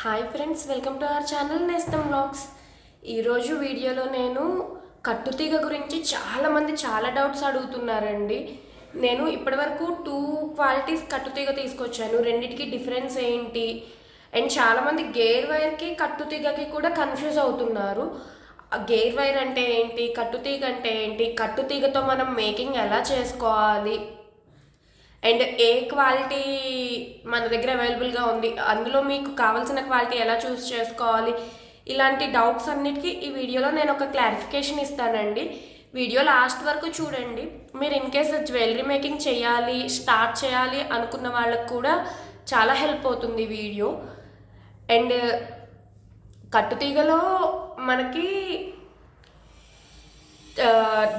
Hi friends welcome to our channel Nestham blogs ఈరోజు వీడియోలో నేను కట్టుతీగ గురించి చాలామంది చాలా డౌట్స్ అడుగుతున్నారండి. నేను ఇప్పటివరకు టూ క్వాలిటీస్ కట్టుతీగ తీసుకొచ్చాను. రెండిటికి డిఫరెన్స్ ఏంటి? అండ్ చాలామంది గేర్ వైర్కి కట్టుతీగకి కూడా కన్ఫ్యూజ్ అవుతున్నారు. ఆ గేర్ వైర్ అంటే ఏంటి? కట్టుతీగ అంటే ఏంటి? కట్టుతీగతో మనం మేకింగ్ ఎలా చేసుకోవాలి? అండ్ ఏ క్వాలిటీ మన దగ్గర అవైలబుల్గా ఉంది అందులో మీకు కావాల్సిన క్వాలిటీ ఎలా చూస్ చేసుకోవాలి ఇలాంటి డౌట్స్ అన్నిటికీ ఈ వీడియోలో నేను ఒక క్లారిఫికేషన్ ఇస్తానండి. వీడియో లాస్ట్ వరకు చూడండి. మీరు ఇన్ కేస్ జ్యువెలరీ మేకింగ్ చేయాలి స్టార్ట్ చేయాలి అనుకున్న వాళ్ళకు కూడా చాలా హెల్ప్ అవుతుంది వీడియో. అండ్ కట్టుతీగలో మనకి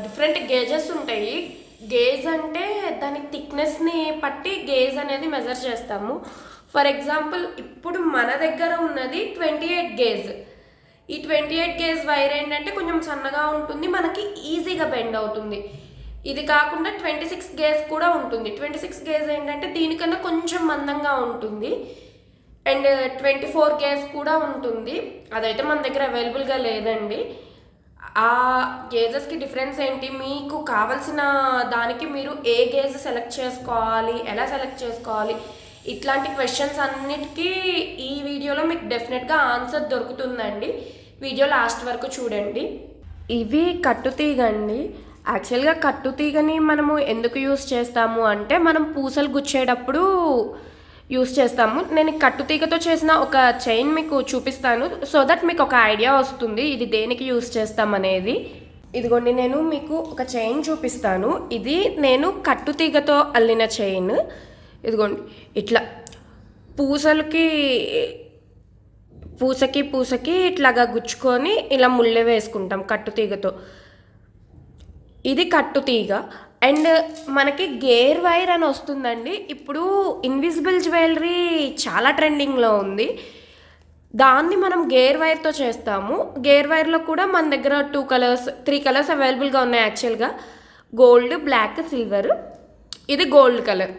డిఫరెంట్ గేజెస్ ఉంటాయి. గేజ్ అంటే దాని థిక్నెస్ని బట్టి గేజ్ అనేది మెజర్ చేస్తాము. ఫర్ ఎగ్జాంపుల్ ఇప్పుడు మన దగ్గర ఉన్నది ట్వంటీ ఎయిట్ గేజ్. ఈ ట్వంటీ ఎయిట్ గేజ్ వైర్ ఏంటంటే కొంచెం సన్నగా ఉంటుంది మనకి ఈజీగా బెండ్ అవుతుంది. ఇది కాకుండా ట్వంటీ సిక్స్ గేజ్ కూడా ఉంటుంది. ట్వంటీ సిక్స్ గేజ్ ఏంటంటే దీనికన్నా కొంచెం మందంగా ఉంటుంది. అండ్ ట్వంటీ ఫోర్ గేజ్ కూడా ఉంటుంది. అదైతే మన దగ్గర అవైలబుల్గా లేదండి. ఆ గేజెస్కి డిఫరెన్స్ ఏంటి? మీకు కావాల్సిన దానికి మీరు ఏ గేజ్ సెలెక్ట్ చేసుకోవాలి? ఎలా సెలెక్ట్ చేసుకోవాలి? ఇట్లాంటి క్వశ్చన్స్ అన్నిటికీ ఈ వీడియోలో మీకు డెఫినెట్గా ఆన్సర్ దొరుకుతుందండి. వీడియో లాస్ట్ వరకు చూడండి. ఇవి కట్టుతీగండి యాక్చువల్గా కట్టుతీగని మనము ఎందుకు యూస్ చేస్తాము అంటే మనం పూసలు గుచ్చేటప్పుడు యూస్ చేస్తాము. నేను కట్టుతీగతో చేసిన ఒక చైన్ మీకు చూపిస్తాను. సో దట్ మీకు ఒక ఐడియా వస్తుంది ఇది దేనికి యూస్ చేస్తామనేది ఇదిగోండి నేను మీకు ఒక చైన్ చూపిస్తాను. ఇది నేను కట్టుతీగతో అల్లిన చైన్. ఇదిగోండి ఇట్లా పూసలకి పూసకి పూసకి ఇట్లాగా గుచ్చుకొని ఇలా ముళ్ళె వేసుకుంటాం కట్టుతీగతో ఇది కట్టుతీగ అండ్ మనకి గేర్ వైర్ అని వస్తుందండి. ఇప్పుడు ఇన్విజిబుల్ జ్యువెలరీ చాలా ట్రెండింగ్లో ఉంది. దాన్ని మనం గేర్ వైర్తో చేస్తాము. గేర్ వైర్లో కూడా మన దగ్గర టూ కలర్స్ త్రీ కలర్స్ అవైలబుల్గా ఉన్నాయి యాక్చువల్గా గోల్డ్ బ్లాక్ సిల్వర్ ఇది గోల్డ్ కలర్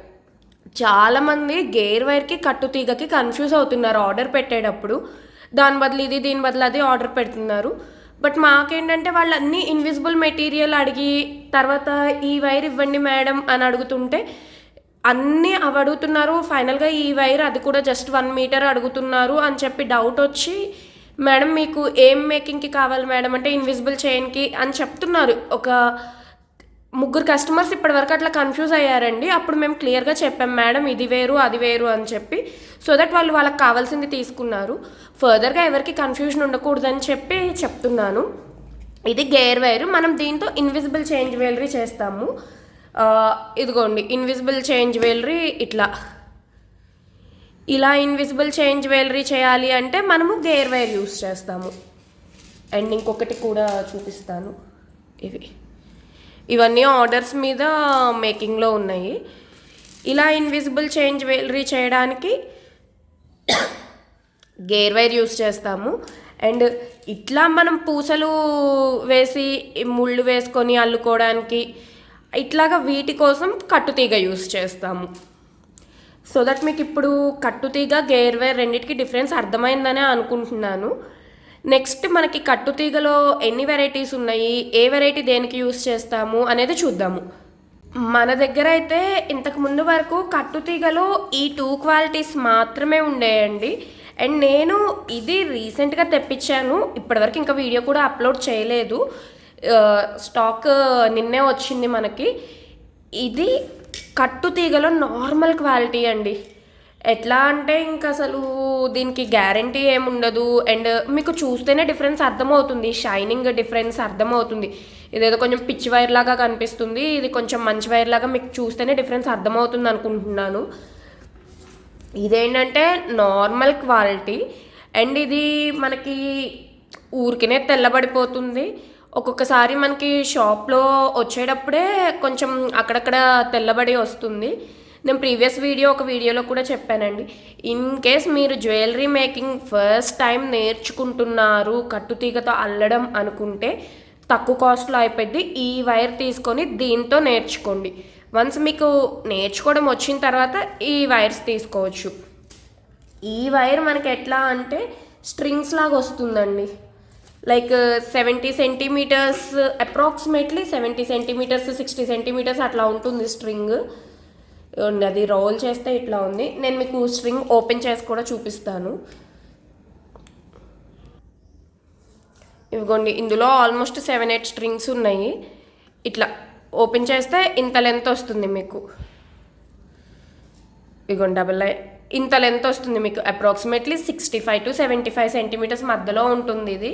చాలామంది గేర్ వైర్కి కట్టు తీగకి కన్ఫ్యూజ్ అవుతున్నారు ఆర్డర్ పెట్టేటప్పుడు. దాని బదులు ఇది దీని బదులు అది ఆర్డర్ పెడుతున్నారు. బట్ మాకేంటంటే వాళ్ళు అన్ని ఇన్విజిబుల్ మెటీరియల్ అడిగి తర్వాత ఈ వైర్ ఇవ్వండి మేడం అని అడుగుతుంటే అన్నీ అవి అడుగుతున్నారు. ఫైనల్గా ఈ వైర్ అది కూడా జస్ట్ వన్ మీటర్ అడుగుతున్నారు అని చెప్పి డౌట్ వచ్చి మేడం మీకు ఏం మేకింగ్కి కావాలి మేడం అంటే ఇన్విజిబుల్ చైన్కి అని చెప్తున్నారు. ఒక ముగ్గురు కస్టమర్స్ ఇప్పటివరకు అట్లా కన్ఫ్యూజ్ అయ్యారండి. అప్పుడు మేము క్లియర్గా చెప్పాం మేడం ఇది వేరు అది వేరు అని చెప్పి సో దట్ వాళ్ళు వాళ్ళకి కావాల్సింది తీసుకున్నారు. ఫర్దర్గా ఎవరికి కన్ఫ్యూజన్ ఉండకూడదని చెప్పి చెప్తున్నాను. ఇది గేర్ వైర్ మనం దీంతో ఇన్విజిబుల్ చేంజ్ వేలరీ చేస్తాము. ఇదిగోండి ఇన్విజిబుల్ చేంజ్ వేలరీ ఇట్లా. ఇలా ఇన్విజిబుల్ చేంజ్ వేలరీ చేయాలి అంటే మనము గేర్ వైర్ యూస్ చేస్తాము. అండ్ ఇంకొకటి కూడా చూపిస్తాను. ఇవి. ఇవన్నీ ఆర్డర్స్ మీద మేకింగ్లో ఉన్నాయి. ఇలా ఇన్విజిబుల్ చైన్ జ్యువెలరీ చేయడానికి గేర్ వైర్ యూస్ చేస్తాము. అండ్ ఇట్లా మనం పూసలు వేసి ముళ్ళు వేసుకొని అల్లుకోవడానికి ఇట్లాగా వీటి కోసం కట్టుతీగ యూస్ చేస్తాము. సో దట్ మీకు ఇప్పుడు కట్టుతీగ గేర్ వైర్ రెండింటికి డిఫరెన్స్ అర్థమైందనే అనుకుంటున్నాను. నెక్స్ట్ మనకి కట్టుతీగలో ఎన్ని వెరైటీస్ ఉన్నాయి? ఏ వెరైటీ దేనికి యూస్ చేస్తాము అనేది చూద్దాము. మన దగ్గర అయితే ఇంతకు ముందు వరకు కట్టుతీగలో ఈ టూ క్వాలిటీస్ మాత్రమే ఉండేయండి. అండ్ నేను ఇది రీసెంట్గా తెప్పించాను. ఇప్పటివరకు ఇంకా వీడియో కూడా అప్లోడ్ చేయలేదు. స్టాక్ నిన్నే వచ్చింది మనకి. ఇది కట్టుతీగలో నార్మల్ క్వాలిటీ అండి. ఎట్లా అంటే ఇంకా అసలు దీనికి గ్యారంటీ ఏముండదు. అండ్ మీకు చూస్తేనే డిఫరెన్స్ అర్థమవుతుంది. షైనింగ్ డిఫరెన్స్ అర్థమవుతుంది. ఇదేదో కొంచెం పిచ్ వైర్ లాగా కనిపిస్తుంది. ఇది కొంచెం మంచి వైర్ లాగా మీకు చూస్తేనే డిఫరెన్స్ అర్థమవుతుంది అనుకుంటున్నాను. ఇదేంటంటే నార్మల్ క్వాలిటీ. అండ్ ఇది మనకి ఊరికినే తెల్లబడిపోతుంది. ఒక్కొక్కసారి మనకి షాప్లో వచ్చేటప్పుడే కొంచెం అక్కడక్కడ తెల్లబడి వస్తుంది. నేను ప్రీవియస్ వీడియో ఒక వీడియోలో కూడా చెప్పానండి. ఇన్ కేస్ మీరు జ్యువెలరీ మేకింగ్ ఫస్ట్ టైం నేర్చుకుంటున్నారు కట్టుతీగతో అల్లడం అనుకుంటే తక్కువ కాస్ట్లో అయిపోయింది ఈ వైర్ తీసుకొని దీంతో నేర్చుకోండి. వన్స్ మీకు నేర్చుకోవడం వచ్చిన తర్వాత ఈ వైర్స్ తీసుకోవచ్చు. ఈ వైర్ మనకి ఎట్లా అంటే స్ట్రింగ్స్ లాగా వస్తుందండి. Like seventy centimetres approximately seventy centimetres sixty centimetres అట్లా ఉంటుంది స్ట్రింగ్. అది రోల్ చేస్తే ఇట్లా ఉంది. నేను మీకు స్ట్రింగ్ ఓపెన్ చేసి కూడా చూపిస్తాను. ఇదిగోండి ఇందులో ఆల్మోస్ట్ సెవెన్ ఎయిట్ స్ట్రింగ్స్ ఉన్నాయి. ఇట్లా ఓపెన్ చేస్తే ఇంత లెంత్ వస్తుంది మీకు. ఇదిగోండి డబల్ లై ఇంత లెంత్ వస్తుంది మీకు. Approximately sixty five to seventy five centimetres మధ్యలో ఉంటుంది ఇది.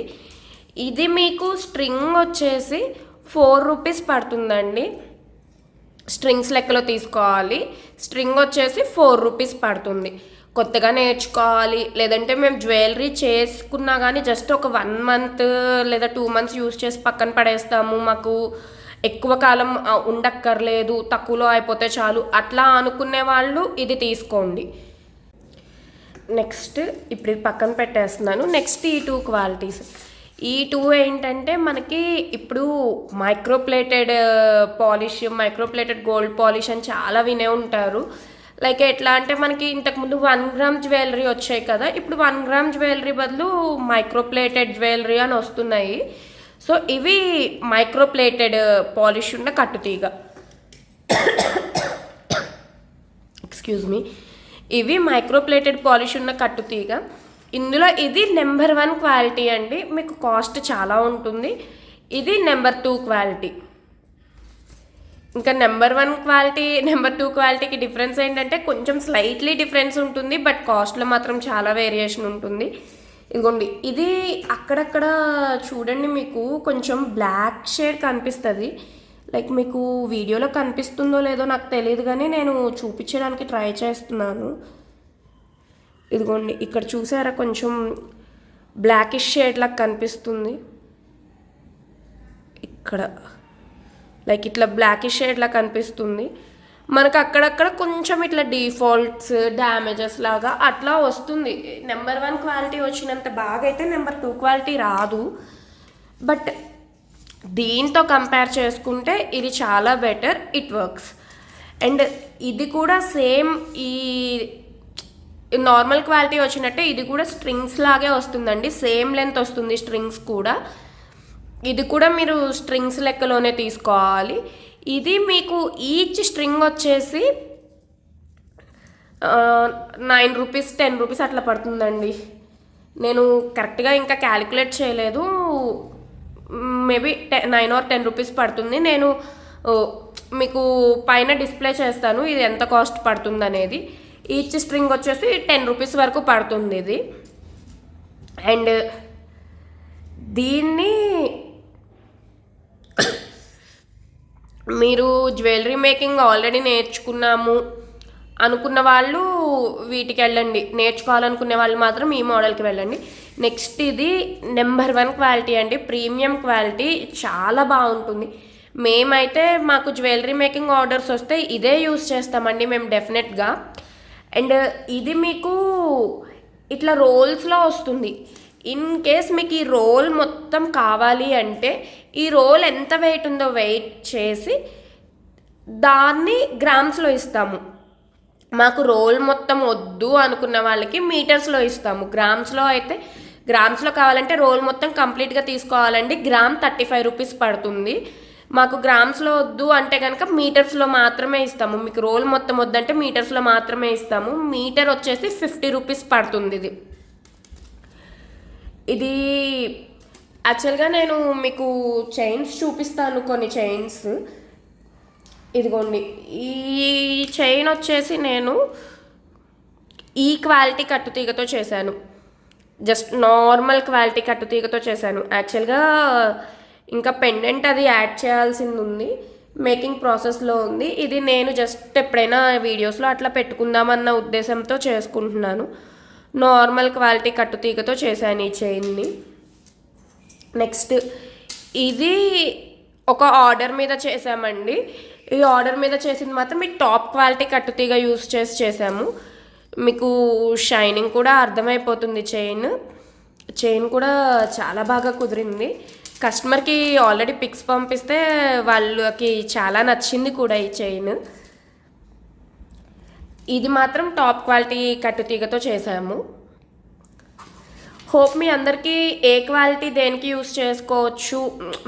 ఇది మీకు స్ట్రింగ్ వచ్చేసి ఫోర్ రూపీస్ పడుతుందండి. స్ట్రింగ్స్ లెక్కలో తీసుకోవాలి. స్ట్రింగ్ వచ్చేసి ఫోర్ రూపీస్ పడుతుంది. కొత్తగా నేర్చుకోవాలి. లేదంటే మేము జ్యువెలరీ చేసుకున్నా కానీ జస్ట్ ఒక వన్ మంత్ లేదా టూ మంత్స్ యూస్ చేసి పక్కన పడేస్తాము. మాకు ఎక్కువ కాలం ఉండక్కర్లేదు. తక్కువలో అయిపోతే చాలు. అట్లా అనుకునే వాళ్ళు ఇది తీసుకోండి. నెక్స్ట్ ఇప్పుడు ఇది పక్కన పెట్టేస్తున్నాను. నెక్స్ట్ ఈ టూ క్వాలిటీస్. ఈ టూ ఏంటంటే మనకి ఇప్పుడు microplated polish microplated gold polish అని చాలా వినే ఉంటారు. లైక్ ఎట్లా అంటే మనకి ఇంతకుముందు వన్ గ్రామ్ జ్యువెలరీ వచ్చాయి కదా ఇప్పుడు వన్ గ్రామ్ జ్యువెలరీ బదులు మైక్రోప్లేటెడ్ జ్యువెలరీ అని వస్తున్నాయి. సో ఇవి మైక్రోప్లేటెడ్ పాలిష్ ఉన్న కట్టుతీగ. ఎక్స్క్యూజ్ మీ ఇవి మైక్రోప్లేటెడ్ పాలిష్ ఉన్న కట్టుతీగ. ఇందులో ఇది నెంబర్ వన్ క్వాలిటీ అండి. మీకు కాస్ట్ చాలా ఉంటుంది. ఇది నెంబర్ టూ క్వాలిటీ. ఇంకా number one quality number two క్వాలిటీకి డిఫరెన్స్ ఏంటంటే కొంచెం స్లైట్లీ డిఫరెన్స్ ఉంటుంది బట్ కాస్ట్లో మాత్రం చాలా వేరియేషన్ ఉంటుంది. ఇదిగోండి ఇది అక్కడక్కడ చూడండి మీకు కొంచెం బ్లాక్ షేడ్ కనిపిస్తుంది. లైక్ మీకు వీడియోలో కనిపిస్తుందో లేదో నాకు తెలియదు కానీ నేను చూపించడానికి ట్రై చేస్తున్నాను. ఇదిగోండి ఇక్కడ చూసారా కొంచెం బ్లాకిష్ షేడ్ లాగా కనిపిస్తుంది. ఇక్కడ లైక్ ఇట్లా బ్లాకిష్ షేడ్ లాగా కనిపిస్తుంది. మనకు అక్కడక్కడ కొంచెం ఇట్లా డిఫాల్ట్స్ డ్యామేజెస్ లాగా అట్లా వస్తుంది. నెంబర్ వన్ క్వాలిటీ వచ్చినంత బాగా అయితే నెంబర్ టూ క్వాలిటీ రాదు. బట్ దీంతో కంపేర్ చేసుకుంటే ఇది చాలా బెటర్ ఇట్ వర్క్స్ అండ్ ఇది కూడా సేమ్ ఈ నార్మల్ క్వాలిటీ వచ్చినట్టే ఇది కూడా స్ట్రింగ్స్ లాగే వస్తుందండి. సేమ్ లెంత్ వస్తుంది స్ట్రింగ్స్ కూడా. ఇది కూడా మీరు స్ట్రింగ్స్ లెక్కలోనే తీసుకోవాలి. ఇది మీకు ఈచ్ స్ట్రింగ్ వచ్చేసి నైన్ రూపీస్ టెన్ రూపీస్ అట్లా పడుతుందండి. నేను కరెక్ట్గా ఇంకా క్యాలిక్యులేట్ చేయలేదు. మేబీ టె నైన్ ఆర్ టెన్ రూపీస్ పడుతుంది. నేను మీకు పైన డిస్ప్లే చేస్తాను. ఇది ఎంత కాస్ట్ పడుతుంది అనేది ఈచ్ స్ట్రింగ్ వచ్చేసి టెన్ రూపీస్ వరకు పడుతుంది ఇది. అండ్ దీన్ని మీరు జ్యువెలరీ మేకింగ్ ఆల్రెడీ నేర్చుకున్నాము అనుకున్న వాళ్ళు వీటికి వెళ్ళండి. నేర్చుకోవాలనుకునే వాళ్ళు మాత్రం ఈ మోడల్కి వెళ్ళండి. నెక్స్ట్ ఇది నెంబర్ వన్ క్వాలిటీ అండి. ప్రీమియం క్వాలిటీ చాలా బాగుంటుంది. మేమైతే మాకు జ్యువెలరీ మేకింగ్ ఆర్డర్స్ వస్తే ఇదే యూస్ చేస్తామండి మేము డెఫినెట్గా. అండ్ ఇది మీకు ఇట్లా రోల్స్లో వస్తుంది. ఇన్ కేస్ మీకు ఈ రోల్ మొత్తం కావాలి అంటే ఈ రోల్ ఎంత వెయిట్ ఉందో వెయిట్ చేసి దాన్ని గ్రామ్స్లో ఇస్తాము. మాకు రోల్ మొత్తం వద్దు అనుకున్న వాళ్ళకి మీటర్స్లో ఇస్తాము. గ్రామ్స్లో అయితే గ్రామ్స్లో కావాలంటే రోల్ మొత్తం కంప్లీట్గా తీసుకోవాలండి. గ్రామ్ థర్టీ ఫైవ్ రూపీస్ పడుతుంది. మాకు గ్రామ్స్లో వద్దు అంటే కనుక మీటర్స్లో మాత్రమే ఇస్తాము. మీకు రోల్ మొత్తం వద్దంటే మీటర్స్లో మాత్రమే ఇస్తాము. మీటర్ వచ్చేసి ఫిఫ్టీ రూపీస్ పడుతుంది ఇది. ఇది యాక్చువల్గా నేను మీకు చైన్స్ చూపిస్తాను కొన్ని చైన్స్. ఇదిగోండి. ఈ చైన్ వచ్చేసి నేను ఈ క్వాలిటీ కట్టుతీగతో చేశాను. జస్ట్ నార్మల్ క్వాలిటీ కట్టుతీగతో చేశాను. యాక్చువల్గా ఇంకా పెండెంట్ అది యాడ్ చేయాల్సింది ఉంది మేకింగ్ ప్రాసెస్లో ఉంది. ఇది నేను జస్ట్ ఎప్పుడైనా వీడియోస్లో అట్లా పెట్టుకుందామన్న ఉద్దేశంతో చేసుకుంటున్నాను. నార్మల్ క్వాలిటీ కట్టుతీగతో చేశాను ఈ చైన్ని నెక్స్ట్ ఇది ఒక ఆర్డర్ మీద చేసామండి ఈ ఆర్డర్ మీద చేసింది మాత్రం ఈ టాప్ క్వాలిటీ కట్టుతీగ యూస్ చేసి చేసాము మీకు షైనింగ్ కూడా అర్థమైపోతుంది చైన్ చైన్ కూడా చాలా బాగా కుదిరింది. కస్టమర్కి ఆల్రెడీ పిక్స్ పంపిస్తే వాళ్ళకి చాలా నచ్చింది కూడా ఈ చైన్. ఇది మాత్రం టాప్ క్వాలిటీ కట్టుతీగతో చేసాము. హోప్ మీ అందరికీ ఏ క్వాలిటీ దేనికి యూస్ చేసుకోవచ్చు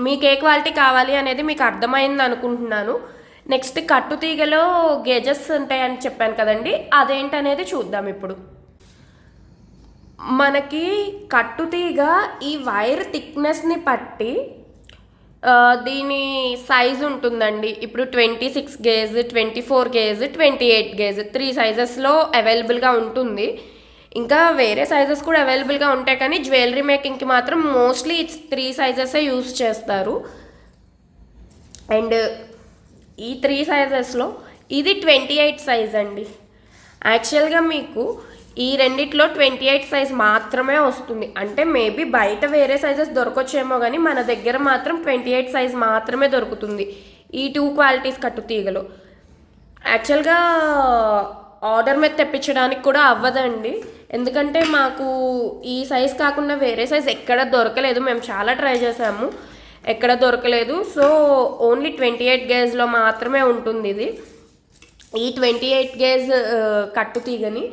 మీకు ఏ క్వాలిటీ కావాలి అనేది మీకు అర్థమైంది అనుకుంటున్నాను. నెక్స్ట్ కట్టుతీగలో గేజెస్ ఉంటాయని చెప్పాను కదండి అదేంటనేది చూద్దాం ఇప్పుడు. మనకి కట్టుతీగ ఈ వైర్ థిక్నెస్ని పట్టి దీని సైజ్ ఉంటుందండి. ఇప్పుడు twenty six gauge twenty four gauge twenty eight gauge three సైజెస్లో అవైలబుల్గా ఉంటుంది. ఇంకా వేరే సైజెస్ కూడా అవైలబుల్గా ఉంటాయి కానీ జ్యువెలరీ మేకింగ్కి మాత్రం మోస్ట్లీ త్రీ సైజెసే యూస్ చేస్తారు. అండ్ ఈ త్రీ సైజెస్లో ఇది ట్వంటీ ఎయిట్ సైజ్ అండి. యాక్చువల్గా మీకు ఈ రెండిట్లో ట్వంటీ ఎయిట్ సైజ్ మాత్రమే వస్తుంది. అంటే మేబీ బయట వేరే సైజెస్ దొరకొచ్చేమో కానీ మన దగ్గర మాత్రం ట్వంటీ ఎయిట్ సైజ్ మాత్రమే దొరుకుతుంది. ఈ టూ క్వాలిటీస్ కట్టు తీగలు. యాక్చువల్గా ఆర్డర్ మీద తెప్పించడానికి కూడా అవ్వదండి. ఎందుకంటే మాకు ఈ సైజ్ కాకుండా వేరే సైజ్ ఎక్కడ దొరకలేదు. మేము చాలా ట్రై చేసాము. ఎక్కడ దొరకలేదు. సో ఓన్లీ ట్వంటీ ఎయిట్ గేజ్లో మాత్రమే ఉంటుంది ఇది ఈ ట్వంటీ ఎయిట్ గేజ్ కట్టు తీగని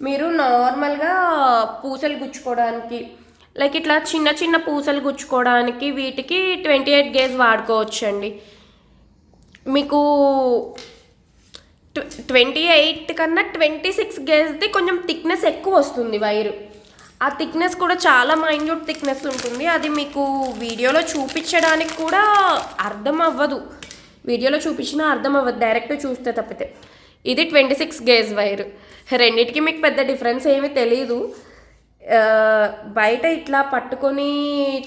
మీరు నార్మల్గా పూసలు గుచ్చుకోవడానికి లైక్ ఇట్లా చిన్న చిన్న పూసలు గుచ్చుకోవడానికి వీటికి ట్వంటీ ఎయిట్ గేజ్ వాడుకోవచ్చండి. మీకు ట్వంటీ ఎయిట్ కన్నా ట్వంటీ సిక్స్ గేజ్ది కొంచెం థిక్నెస్ ఎక్కువ వస్తుంది వైరు. ఆ థిక్నెస్ కూడా చాలా మైన్యూట్ థిక్నెస్ ఉంటుంది. అది మీకు వీడియోలో చూపించడానికి కూడా అర్థం అవ్వదు. వీడియోలో చూపించినా అర్థం అవ్వదు. డైరెక్ట్ చూస్తే తప్పితే. ఇది ట్వంటీ సిక్స్ గేజ్ వైర్. రెండింటికి మీకు పెద్ద డిఫరెన్స్ ఏమీ తెలియదు బయట ఇట్లా పట్టుకొని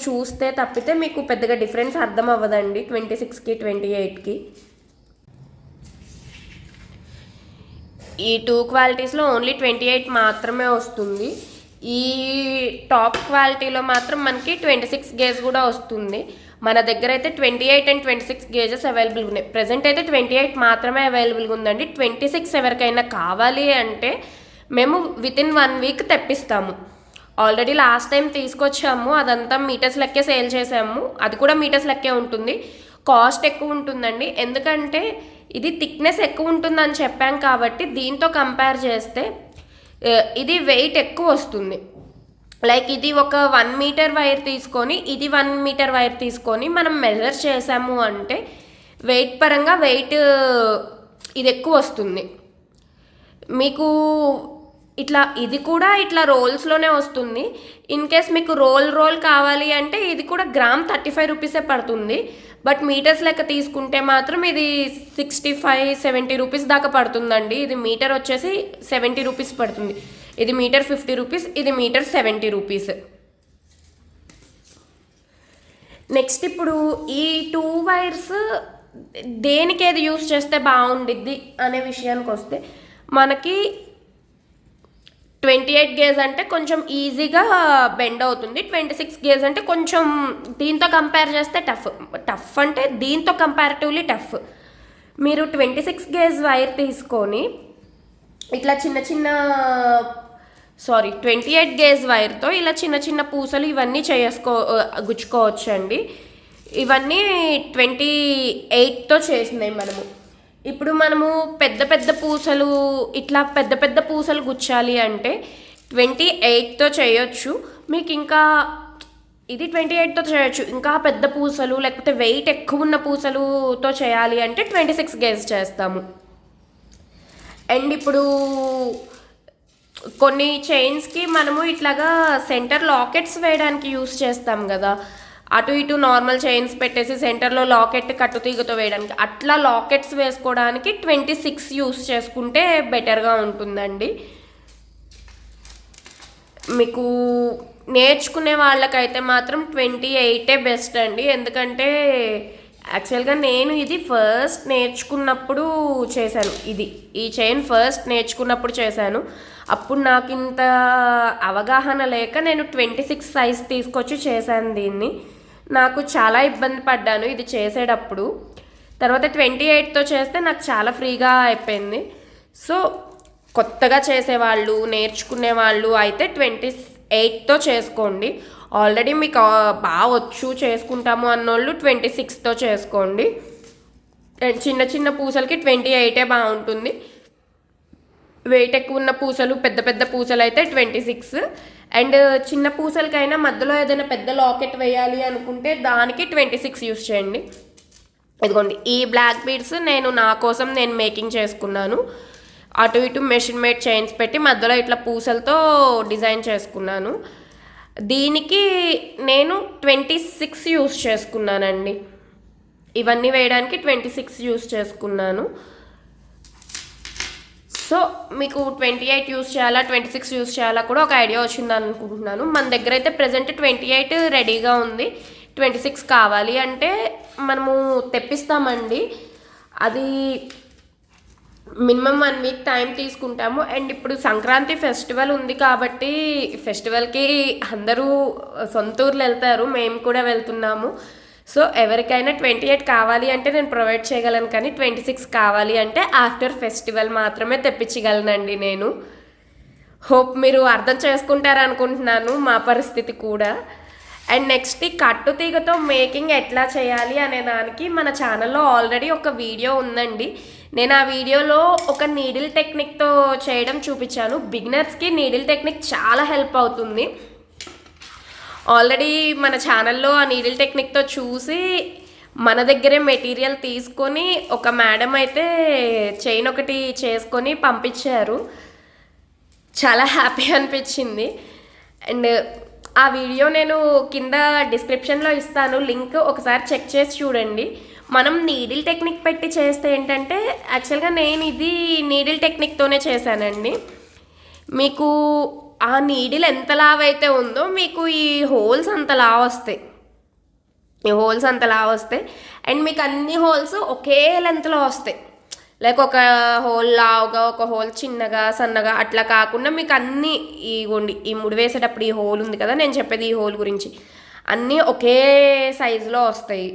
చూస్తే తప్పితే మీకు పెద్దగా డిఫరెన్స్ అర్థం అవ్వదండి ట్వంటీ సిక్స్కి ట్వంటీ ఎయిట్కి. ఈ టూ క్వాలిటీస్లో ఓన్లీ ట్వంటీ ఎయిట్ మాత్రమే వస్తుంది. ఈ టాప్ క్వాలిటీలో మాత్రం మనకి ట్వంటీ సిక్స్ గేజ్ కూడా వస్తుంది. మన దగ్గర అయితే twenty eight and twenty six gauges available ఉన్నాయి. ప్రజెంట్ అయితే ట్వంటీ ఎయిట్ మాత్రమే అవైలబుల్గా ఉందండి. ట్వంటీ సిక్స్ ఎవరికైనా కావాలి అంటే మేము విత్ ఇన్ వన్ వీక్ తెప్పిస్తాము. ఆల్రెడీ లాస్ట్ టైం తీసుకొచ్చాము అదంతా మీటర్స్ లెక్కే సేల్ చేసాము అది కూడా మీటర్స్ లెక్కే ఉంటుంది. కాస్ట్ ఎక్కువ ఉంటుందండి. ఎందుకంటే ఇది థిక్నెస్ ఎక్కువ ఉంటుందని చెప్పాం కాబట్టి దీంతో కంపేర్ చేస్తే ఇది వెయిట్ ఎక్కువ వస్తుంది. లైక్ ఇది ఒక వన్ మీటర్ వైర్ తీసుకొని ఇది వన్ మీటర్ వైర్ తీసుకొని మనం మెజర్ చేసాము అంటే వెయిట్ పరంగా వెయిట్ ఇది ఎక్కువ వస్తుంది. మీకు ఇట్లా ఇది కూడా ఇట్లా రోల్స్లోనే వస్తుంది. ఇన్ కేస్ మీకు రోల్ రోల్ కావాలి అంటే ఇది కూడా గ్రామ్ థర్టీ ఫైవ్ రూపీసే పడుతుంది. బట్ మీటర్స్ లెక్క తీసుకుంటే మాత్రం ఇది సిక్స్టీ ఫైవ్ సెవెంటీ రూపీస్ దాకా పడుతుందండి. ఇది మీటర్ వచ్చేసి సెవెంటీ రూపీస్ పడుతుంది. ఇది మీటర్ ఫిఫ్టీ రూపీస్ ఇది మీటర్ సెవెంటీ రూపీస్. నెక్స్ట్ ఇప్పుడు ఈ టూ వైర్స్ దేనికి ఏది యూస్ చేస్తే బాగుండిద్ది అనే విషయానికి వస్తే మనకి ట్వంటీ ఎయిట్ గేజ్ అంటే కొంచెం ఈజీగా బెండ్ అవుతుంది. ట్వంటీ సిక్స్ గేజ్ అంటే కొంచెం దీంతో కంపేర్ చేస్తే టఫ్. టఫ్ అంటే దీంతో కంపారిటివ్లీ టఫ్. మీరు ట్వంటీ సిక్స్ గేజ్ వైర్ తీసుకొని ఇట్లా చిన్న చిన్న సారీ ట్వంటీ ఎయిట్ గేజ్ వైర్తో ఇలా చిన్న చిన్న పూసలు ఇవన్నీ చేసుకో గుచ్చుకోవచ్చు అండి ఇవన్నీ ట్వంటీ ఎయిట్తో చేసినాయి మనము. ఇప్పుడు మనము పెద్ద పెద్ద పూసలు ఇట్లా పెద్ద పెద్ద పూసలు గుచ్చాలి అంటే ట్వంటీ ఎయిట్తో చేయొచ్చు. మీకు ఇంకా ఇది ట్వంటీ ఎయిట్తో చేయొచ్చు. ఇంకా పెద్ద పూసలు లేకపోతే వెయిట్ ఎక్కువ ఉన్న పూసలుతో చేయాలి అంటే ట్వంటీ సిక్స్ గేజ్ చేస్తాము. అండ్ ఇప్పుడు కొన్ని చైన్స్కి మనము ఇట్లాగా సెంటర్ లాకెట్స్ వేయడానికి యూస్ చేస్తాం కదా. అటు ఇటు నార్మల్ చైన్స్ పెట్టేసి సెంటర్లో లాకెట్ కట్టుతీగతో వేయడానికి. అట్లా లాకెట్స్ వేసుకోవడానికి ట్వంటీ సిక్స్ యూస్ చేసుకుంటే బెటర్గా ఉంటుందండి. మీకు నేర్చుకునే వాళ్ళకైతే మాత్రం ట్వంటీ ఎయిటే బెస్ట్ అండి. ఎందుకంటే యాక్చువల్గా నేను ఇది ఫస్ట్ నేర్చుకున్నప్పుడు చేశాను. ఇది ఈ చైన్ ఫస్ట్ నేర్చుకున్నప్పుడు చేశాను. అప్పుడు నాకు ఇంత అవగాహన లేక నేను ట్వంటీ సిక్స్ సైజ్ తీసుకొచ్చి చేశాను దీన్ని. నాకు చాలా ఇబ్బంది పడ్డాను ఇది చేసేటప్పుడు. తర్వాత ట్వంటీ ఎయిట్తో చేస్తే నాకు చాలా ఫ్రీగా అయిపోయింది. సో కొత్తగా చేసేవాళ్ళు నేర్చుకునే వాళ్ళు అయితే ట్వంటీ ఎయిట్తో చేసుకోండి. ఆల్రెడీ మీకు బాగా వచ్చు చేసుకుంటాము అన్నోళ్ళు ట్వంటీ సిక్స్తో చేసుకోండి. అండ్ చిన్న చిన్న పూసలకి ట్వంటీ ఎయిటే బాగుంటుంది. వెయిట్ ఎక్కువ ఉన్న పూసలు పెద్ద పెద్ద పూసలు అయితే ట్వంటీ సిక్స్. అండ్ చిన్న పూసలకైనా మధ్యలో ఏదైనా పెద్ద లాకెట్ వేయాలి అనుకుంటే దానికి ట్వంటీ సిక్స్ యూస్ చేయండి. ఇదిగోండి ఈ బ్లాక్ బీడ్స్ నేను నా కోసం నేను మేకింగ్ చేసుకున్నాను. అటు ఇటు మెషిన్ మేడ్ చైన్స్ పెట్టి మధ్యలో ఇట్లా పూసలతో డిజైన్ చేసుకున్నాను. దీనికి నేను ట్వంటీ సిక్స్ యూస్ చేసుకున్నానండి. ఇవన్నీ వేయడానికి ట్వంటీ సిక్స్ యూస్ చేసుకున్నాను. సో మీకు ట్వంటీ ఎయిట్ యూస్ చేయాలా ట్వంటీ సిక్స్ యూస్ చేయాలా కూడా ఒక ఐడియా వచ్చింది అనుకుంటున్నాను. మన దగ్గర అయితే ప్రజెంట్ ట్వంటీ ఎయిట్ రెడీగా ఉంది. ట్వంటీ సిక్స్ కావాలి అంటే మనము తెప్పిస్తామండి. అది మినిమం వన్ వీక్ టైం తీసుకుంటాము. అండ్ ఇప్పుడు సంక్రాంతి ఫెస్టివల్ ఉంది కాబట్టి ఫెస్టివల్కి అందరూ సొంత ఊర్లు వెళ్తారు. మేము కూడా వెళ్తున్నాము. సో ఎవరికైనా ట్వంటీ ఎయిట్ కావాలి అంటే నేను ప్రొవైడ్ చేయగలను. కానీ ట్వంటీ సిక్స్ కావాలి అంటే ఆఫ్టర్ ఫెస్టివల్ మాత్రమే తెప్పించగలనండి నేను. హోప్ మీరు అర్థం చేసుకుంటారు అనుకుంటున్నాను మా పరిస్థితి కూడా. అండ్ నెక్స్ట్ ఈ కట్టు తీగతో మేకింగ్ ఎట్లా చేయాలి అనే దానికి మన ఛానల్లో ఆల్రెడీ ఒక వీడియో ఉందండి. నేను ఆ వీడియోలో ఒక నీడిల్ టెక్నిక్తో చేయడం చూపించాను. బిగినర్స్కి నీడిల్ టెక్నిక్ చాలా హెల్ప్ అవుతుంది. ఆల్రెడీ మన ఛానల్లో ఆ నీడిల్ టెక్నిక్తో చూసి మన దగ్గరే మెటీరియల్ తీసుకొని ఒక మేడం అయితే చైన్ ఒకటి చేసుకొని పంపించారు. చాలా హ్యాపీ అనిపించింది. అండ్ ఆ వీడియో నేను కింద డిస్క్రిప్షన్లో ఇస్తాను. లింక్ ఒకసారి చెక్ చేసి చూడండి. మనం నీడిల్ టెక్నిక్ పెట్టి చేస్తే ఏంటంటే యాక్చువల్గా నేను ఇది నీడిల్ టెక్నిక్తోనే చేశానండి. మీకు ఆ నీడిల్ ఎంత లావ్ అయితే ఉందో మీకు ఈ హోల్స్ అంత లావ్ వస్తాయి. ఈ హోల్స్ అంత లావ్ వస్తాయి. అండ్ మీకు అన్ని హోల్స్ ఒకే లెంత్లో వస్తాయి. లైక్ ఒక హోల్ లావుగా ఒక హోల్ చిన్నగా సన్నగా అట్లా కాకుండా మీకు అన్నీ ఈ గుండి ఈ ముడి వేసేటప్పుడు ఈ హోల్ ఉంది కదా నేను చెప్పేది ఈ హోల్ గురించి. అన్నీ ఒకే సైజులో వస్తాయి.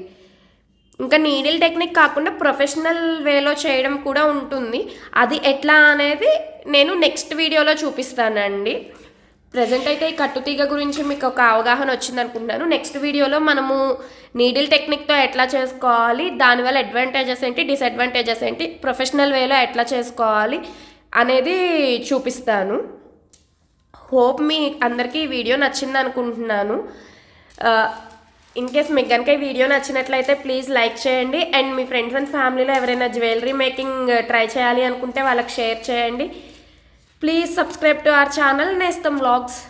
ఇంకా నీడిల్ టెక్నిక్ కాకుండా ప్రొఫెషనల్ వేలో చేయడం కూడా ఉంటుంది. అది ఎట్లా అనేది నేను నెక్స్ట్ వీడియోలో చూపిస్తానండి. ప్రజెంట్ అయితే ఈ కట్టుతీగ గురించి మీకు ఒక అవగాహన వచ్చింది అనుకుంటున్నాను. నెక్స్ట్ వీడియోలో మనము నీడిల్ టెక్నిక్తో ఎట్లా చేసుకోవాలి దానివల్ల అడ్వాంటేజెస్ ఏంటి డిసడ్వాంటేజెస్ ఏంటి ప్రొఫెషనల్ వేలో ఎట్లా చేసుకోవాలి అనేది చూపిస్తాను. హోప్ మీ అందరికీ ఈ వీడియో నచ్చింది అనుకుంటున్నాను. ఇన్ కేస్ మీకు కనుక ఈ వీడియో నచ్చినట్లయితే ప్లీజ్ లైక్ చేయండి. అండ్ మీ ఫ్రెండ్స్ అండ్ ఫ్యామిలీలో ఎవరైనా జ్యువెలరీ మేకింగ్ ట్రై చేయాలి అనుకుంటే వాళ్ళకి షేర్ చేయండి. Please subscribe to our channel Nestham vlogs